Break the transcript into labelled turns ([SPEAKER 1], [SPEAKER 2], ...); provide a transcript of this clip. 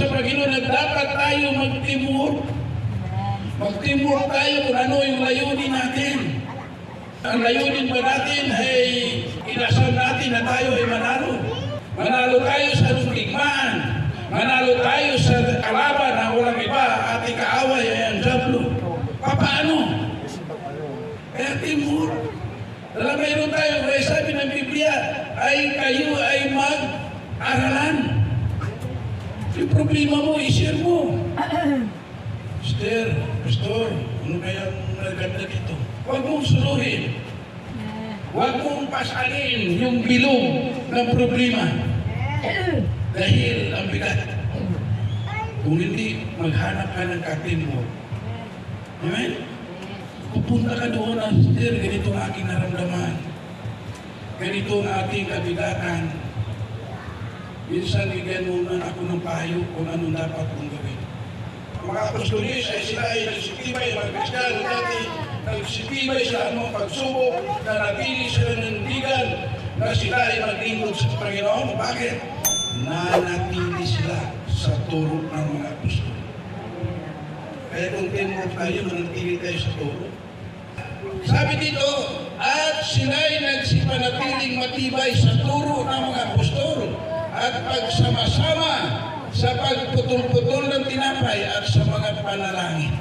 [SPEAKER 1] sa Panginoon na dapat tayo mag-teamwork. Mag-teamwork tayo kung ano yung layunin natin. Ang layunin ba natin ay inasal natin na tayo ay manalo. Manalo tayo sa digmaan. Manalo tayo sa kalaban na walang iba. Ating kaaway ay ang Diablo. Paano? Kaya teamwork. Dala mayroon tayo, kaya sabi ng Biblia, ay kayo ay mag-aralan. Yung problema mo, i-share mo. Sister, Pastor, ano kaya naganda dito? Huwag mong suluhin. Huwag mong pasalin yung bilog ng problema. Dahil ang bigat. Kung hindi, maghanap ka ng katin mo. Amen? Pupunta ka doon na, Sister, ganito ang aking naramdaman. Ganito ang ating kabigatan. Minsan, bigyan mo na ako ng payo kung anong dapat kong gawin. Ang mga apostolis ay sila ay nagsitibay, mga Kristiyano dati, nagsitibay sa anong pagsubok, na napili sila ng nandigan, na sila ay maglingkod sa Panginoon. Bakit? Nanatili sila sa turo ng mga apostol. Kaya kung teamwork tayo, manatili tayo sa turo. Sabi dito, at sila'y nagsipanatiling matibay sa turo ng mga apostol at pagsama-sama sa pagputol-putol ng tinapay at sa mga panalangin.